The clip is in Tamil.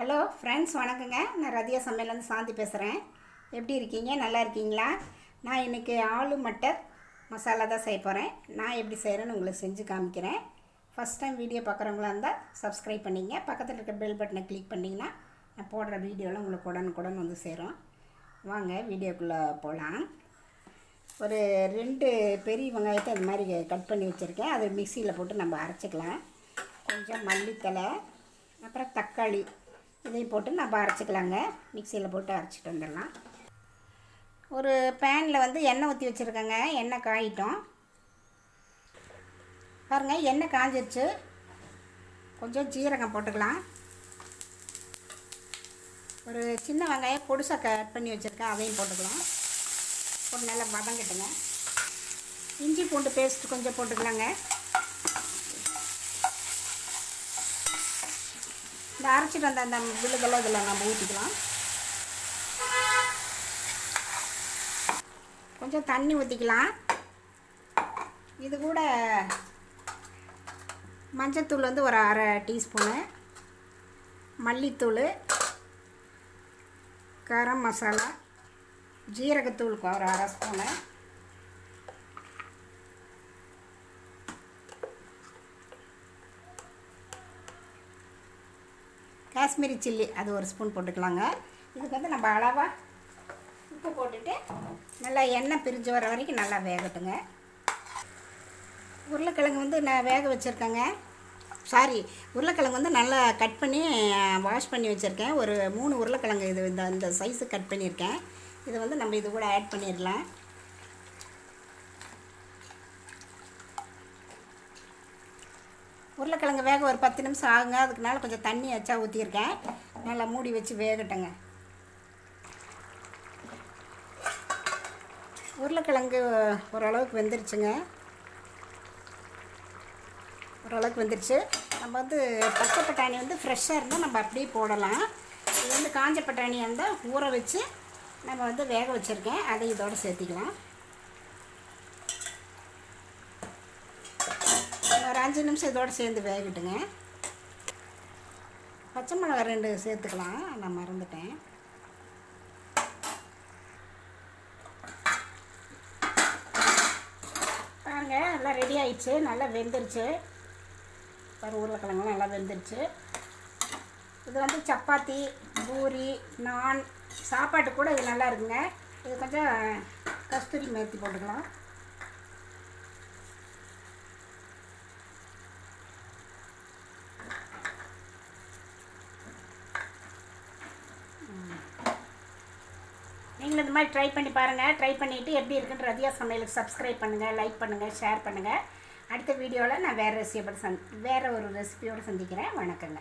ஹலோ ஃப்ரெண்ட்ஸ் வணக்கங்க. நான் ரதியா சமையலேருந்து சாந்தி பேசுகிறேன் எப்படி இருக்கீங்க? நல்லா இருக்கீங்களா? நான் இன்றைக்கி ஆலு மட்டர் மசாலா தான் செய்ய போகிறேன் நான் எப்படி செய்கிறேன்னு உங்களுக்கு செஞ்சு காமிக்கிறேன். ஃபஸ்ட் டைம் வீடியோ பார்க்குறவங்களா இருந்தால் சப்ஸ்கிரைப் பண்ணிங்க. பக்கத்தில் இருக்க பெல் பட்டனை கிளிக் பண்ணிங்கன்னா நான் போடுற வீடியோவில் உங்களுக்கு உடனுக்குடன் வந்து சேரும். வாங்க வீடியோக்குள்ளே போகலாம் ஒரு ரெண்டு பெரிய வெங்காயத்தை இந்த மாதிரி கட் பண்ணி வச்சுருக்கேன். அதை மிக்சியில் போட்டு நம்ம அரைச்சிக்கலாம். கொஞ்சம் மல்லித்தலை அப்புறம் தக்காளி. இதையும் போட்டு நம்ம அரைச்சிக்கலாங்க. மிக்சியில் போட்டு அரைச்சிட்டு வந்துடலாம். ஒரு பேனில் வந்து எண்ணெய் ஊற்றி வச்சுருக்கேங்க. எண்ணெய் காயிட்டோம். பாருங்கள் எண்ணெய் காஞ்சிருச்சு. கொஞ்சம் ஜீரகம் போட்டுக்கலாம். ஒரு சின்ன வெங்காயம் பொடுசாக கட் பண்ணி வச்சுருக்கேன். அதையும் போட்டுக்கலாம். ஒரு நல்லா வதங்கிட்டுங்க. இஞ்சி பூண்டு பேஸ்ட் கொஞ்சம் போட்டுக்கலாங்க. இந்த அரைச்சிட்டு வந்த அந்த விழுதெல்லாம் இதில் நம்ம ஊற்றிக்கலாம். கொஞ்சம் தண்ணி ஊற்றிக்கலாம். இது கூட மஞ்சத்தூள் வந்து ஒரு அரை டீஸ்பூனு. மல்லித்தூள் கரம் மசாலா ஜீரகத்தூள் ஒரு அரை ஸ்பூனு. காஷ்மீரி சில்லி அது ஒரு ஸ்பூன் போட்டுக்கலாங்க. இதுக்கு வந்து நம்ம அளவாக உப்பு போட்டுட்டு நல்லா எண்ணெய் பிரிஞ்சு வர வரைக்கும் நல்லா வேகட்டுங்க. உருளைக்கிழங்கு வந்து நான் வேக வச்சுருக்கேங்க. சாரி உருளைக்கிழங்கு வந்து நல்லா கட் பண்ணி வாஷ் பண்ணி வச்சுருக்கேன். ஒரு மூணு உருளைக்கிழங்கு இது இந்த இந்த சைஸு கட் பண்ணியிருக்கேன். இதை வந்து நம்ம இது கூட ஆட் பண்ணிடலாம். உருளைக்கிழங்கு வேக ஒரு பத்து நிமிஷம் ஆகுங்க. அதுக்கு மேலே கொஞ்சம் தண்ணி வச்சா ஊற்றியிருக்கேன் நல்லா மூடி வச்சு வேகட்டுங்க. உருளைக்கிழங்கு ஓரளவுக்கு வெந்துருச்சுங்க. ஓரளவுக்கு வந்துருச்சு. நம்ம வந்து பச்சை பட்டாணி வந்து ஃப்ரெஷ்ஷாக இருந்தால் நம்ம அப்படியே போடலாம். இது வந்து காஞ்ச பட்டாணியாக இருந்தால் ஊற வச்சு நம்ம வந்து வேக வச்சுருக்கேன். அதை இதோடு சேர்த்திக்கலாம். அஞ்சு நிமிஷம் இதோடு சேர்ந்து வேகட்டுங்க. பச்சை மிளகா ரெண்டு சேர்த்துக்கலாம். நான் மறந்துட்டேன். பாருங்க நல்லா ரெடி ஆயிடுச்சு. நல்லா வெந்துருச்சு. பாரு உருளைக்கிழங்குலாம் நல்லா வெந்துருச்சு. இது வந்து சப்பாத்தி பூரி நான் சாப்பாட்டு கூட இது நல்லா இருக்குங்க. இது கொஞ்சம் கஸ்தூரி மேத்தி போட்டுக்கலாம். இந்த மாதிரி ட்ரை பண்ணி பாருங்கள் ட்ரை பண்ணிவிட்டு எப்படி இருக்குன்னு ரதியா சமையலுக்கு சப்ஸ்கிரைப் பண்ணுங்கள் லைக் பண்ணுங்கள் ஷேர் பண்ணுங்கள் அடுத்த வீடியோவில் நான் வேறு ரெசிபியோட சந் வேறு ஒரு ரெசிபியோடு சந்திக்கிறேன். வணக்கங்க.